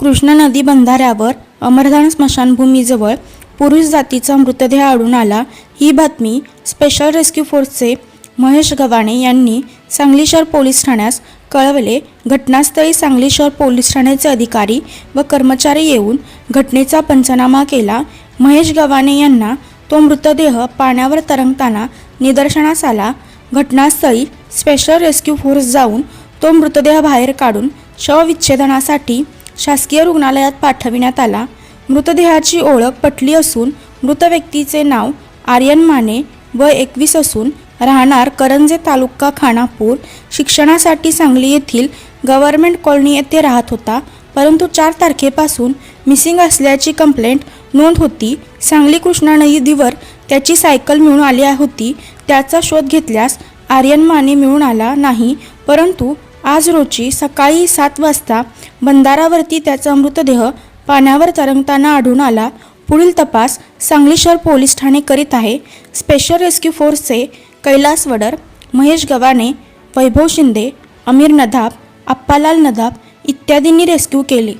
कृष्णा नदी बंधाऱ्यावर अमरधान स्मशानभूमीजवळ पुरुष जातीचा मृतदेह आढळून आला. ही बातमी स्पेशल रेस्क्यू फोर्सचे महेश गव्हाणे यांनी सांगली शहर पोलीस ठाण्यास कळवले. घटनास्थळी सांगली शहर पोलीस ठाण्याचे अधिकारी व कर्मचारी येऊन घटनेचा पंचनामा केला. महेश गव्हाणे यांना तो मृतदेह पाण्यावर तरंगताना निदर्शनास आला. घटनास्थळी स्पेशल रेस्क्यू फोर्स जाऊन तो मृतदेह बाहेर काढून शवविच्छेदनासाठी शासकीय रुग्णालयात पाठविण्यात आला. मृतदेहाची ओळख पटली असून मृत व्यक्तीचे नाव आर्यन माने व एकवीस असून राहणार करंजे तालुका खानापूर शिक्षणासाठी सांगली येथील गव्हर्नमेंट कॉलनी येथे राहत होता. परंतु चार तारखेपासून मिसिंग असल्याची कंप्लेंट नोंद होती. सांगली कृष्णा नदीवर त्याची सायकल मिळून आली होती. त्याचा शोध घेतल्यास आर्यन माने मिळून आला नाही. परंतु आज रोजी सकाळी सात वाजता बंधारावरती त्याचा मृतदेह पाण्यावर तरंगताना आढळून आला. पुढील तपास सांगली शहर पोलीस ठाणे करीत आहे. स्पेशल रेस्क्यू फोर्सचे कैलास वडर महेश गवाने वैभव शिंदे अमीर नदाब अप्पालाल नदाब इत्यादींनी रेस्क्यू केले.